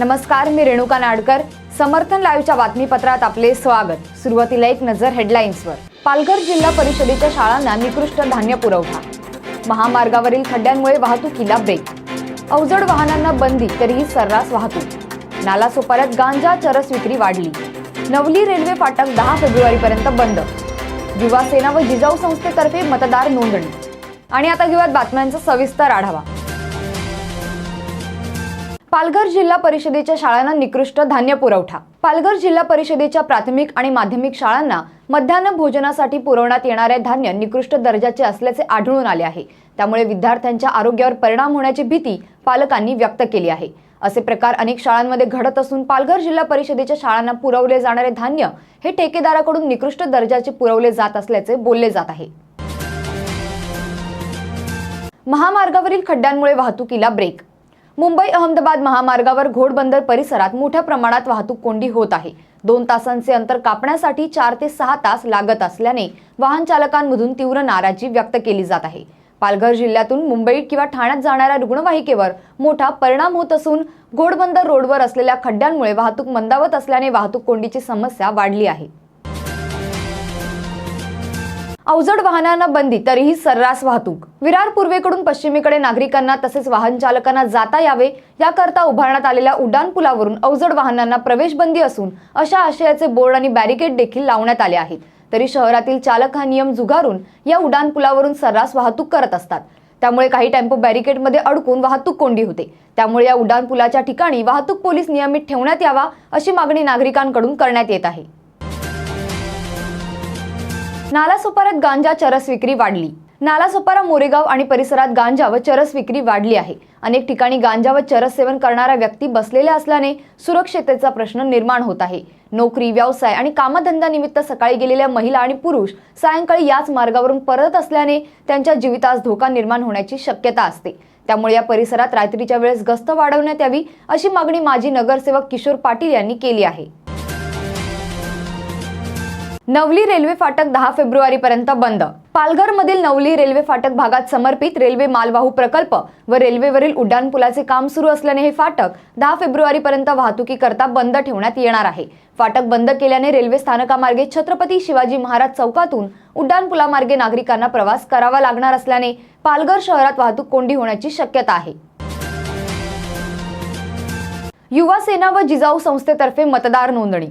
नमस्कार मी रेणुका नाडकर. समर्थन लाईव्हच्या बातमीपत्रात आपले स्वागत. सुरुवातीला एक नजर हेडलाईन्सवर. पालघर जिल्हा परिषदेच्या शाळांना निकृष्ट धान्य पुरवठा. महामार्गावरील खड्ड्यांमुळे वाहतुकीला ब्रेक अवजड वाहनांना बंदी तरीही सर्रास वाहतूक. नालासोपाऱ्यात गांजा चरस विक्री वाढली. नवली रेल्वे फाटक दहा फेब्रुवारीपर्यंत बंद. युवा सेना व जिजाऊ संस्थेतर्फे मतदार नोंदणी. आणि आता घेऊयात बातम्यांचा सविस्तर आढावा. पालघर जिल्हा परिषदेच्या शाळांना निकृष्ट धान्य पुरवठा. पालघर जिल्हा परिषदेच्या प्राथमिक आणि माध्यमिक शाळांना मध्यान्ह भोजनासाठी पुरवण्यात येणारे धान्य निकृष्ट दर्जाचे असल्याचे आढळून आले आहे. त्यामुळे विद्यार्थ्यांच्या आरोग्यावर परिणाम होण्याची भीती पालकांनी व्यक्त केली आहे. असे प्रकार अनेक शाळांमध्ये घडत असून पालघर जिल्हा परिषदेच्या शाळांना पुरवले जाणारे धान्य हे ठेकेदाराकडून निकृष्ट दर्जाचे पुरवले जात असल्याचे बोलले जात आहे. महामार्गावरील खड्ड्यांमुळे वाहतुकीला ब्रेक मुंबई अहमदाबाद महामार्गावर घोडबंदर परिसरात मोठ्या प्रमाणात वाहतूक कोंडी होत आहे. दोन तासांचे अंतर कापण्यासाठी चार ते सहा तास लागत असल्याने वाहन चालकांमधून तीव्र नाराजी व्यक्त केली जात आहे. पालघर जिल्ह्यातून मुंबई किंवा ठाण्यात जाणाऱ्या रुग्णवाहिकेवर मोठा परिणाम होत असून घोडबंदर रोडवर असलेल्या खड्ड्यांमुळे वाहतूक मंदावत असल्याने वाहतूक कोंडीची समस्या वाढली आहे. अवजड वाहनांना बंदी तरीही सर्रास वाहतूक. विरार पूर्वेकडून पश्चिमेकडे नागरिकांना तसेच वाहन चालकांना जाता यावे याकरता उभारण्यात आलेल्या उड्डाण पुलावरून अवजड वाहनांना प्रवेश बंदी असून अशा आशयाचे बोर्ड आणि बॅरिकेड देखील लावण्यात आले आहेत. तरी शहरातील चालक हा नियम जुगारून या उड्डाण पुलावरून सर्रास वाहतूक करत असतात. त्यामुळे काही टेम्पो बॅरिकेडमध्ये अडकून वाहतूक कोंडी होते. त्यामुळे या उड्डाण पुलाच्या ठिकाणी वाहतूक पोलीस नियमित ठेवण्यात यावा अशी मागणी नागरिकांकडून करण्यात येत आहे. नालासोपाऱ्यात गांजा चरस विक्री वाढली. नालासोपारा मोरेगाव आणि परिसरात गांजा व चरस विक्री वाढली आहे. अनेक ठिकाणी गांजा व चरस सेवन करणाऱ्या व्यक्ती बसलेल्या असल्याने सुरक्षतेचा प्रश्न निर्माण होत आहे. नोकरी व्यवसाय आणि कामधंद्यानिमित्त सकाळी गेलेल्या महिला आणि पुरुष सायंकाळी याच मार्गावरून परत असल्याने त्यांच्या जीवितास धोका निर्माण होण्याची शक्यता असते. त्यामुळे या परिसरात रात्रीच्या वेळेस गस्त वाढवण्यात यावी अशी मागणी माजी नगरसेवक किशोर पाटील यांनी केली आहे. नवली रेल्वे फाटक दहा फेब्रुवारी पर्यंत बंद. पालघर मधील नवली रेल्वे फाटक भागात समर्पित रेल्वे मालवाहू प्रकल्प व रेल्वेवरील उड्डाणपुलाचे काम सुरू असल्याने हे फाटक दहा फेब्रुवारी पर्यंत वाहतुकीकरता बंद ठेवण्यात येणार आहे. फाटक बंद केल्याने रेल्वे स्थानकामार्गे छत्रपती शिवाजी महाराज चौकातून उड्डाणपुलामार्गे नागरिकांना प्रवास करावा लागणार असल्याने पालघर शहरात वाहतूक कोंडी होण्याची शक्यता आहे. युवा सेना व जिजाऊ संस्थेतर्फे मतदार नोंदणी.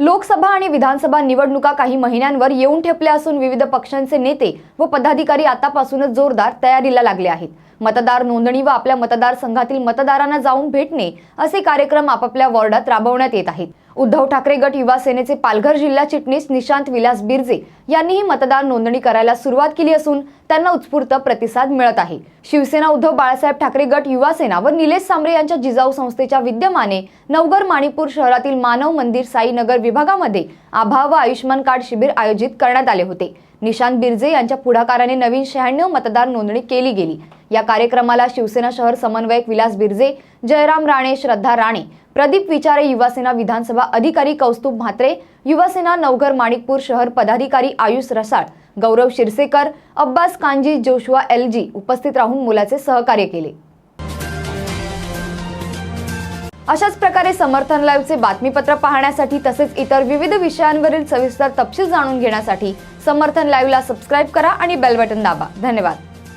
लोकसभा आणि विधानसभा निवडणुका काही महिन्यांवर येऊन ठेपल्या असून विविध पक्षांचे नेते व पदाधिकारी आतापासूनच जोरदार तयारीला लागले आहेत. मतदार नोंदणी व आपल्या मतदारसंघातील मतदारांना जाऊन भेटणे असे कार्यक्रम आपापल्या वॉर्डात राबवण्यात येत आहेत. उद्धव ठाकरे गट युवा सेनेचे पालघर जिल्हा चिटणीस निशांत विलास बिर्जे यांनीही मतदार नोंदणी करायला सुरुवात केली असून त्यांना उत्स्फूर्त प्रतिसाद मिळत आहे. शिवसेना उद्धव बाळासाहेब ठाकरे गट युवा सेना व निलेश सांबरे यांच्या जिजाऊ संस्थेच्या विद्यमाने नवगर माणिपूर शहरातील मानव मंदिर साईनगर विभागामध्ये आभा व आयुष्मान कार्ड शिबिर आयोजित करण्यात आले होते. निशांत बिर्जे यांच्या पुढाकाराने नवीन शहाण्णव मतदार नोंदणी केली गेली. या कार्यक्रमाला शिवसेना शहर समन्वयक विलास बिर्जे जयराम राणे श्रद्धा राणे प्रदीप विचारे युवासेना विधानसभा अधिकारी कौस्तुभ म्हात्रे युवासेना नवघर माणिकपूर शहर पदाधिकारी Ayush Rasal Gaurav Shirsekar Abbas Kanji Joshua L G उपस्थित राहून मुलाचे सहकार्य केले. अशाच प्रकारे समर्थन लाईव्हचे बातमीपत्र पाहण्यासाठी तसेच इतर विविध विषयांवरील सविस्तर तपशील जाणून घेण्यासाठी समर्थन लाईव्हला सबस्क्राईब करा आणि बेल बटन दाबा. धन्यवाद.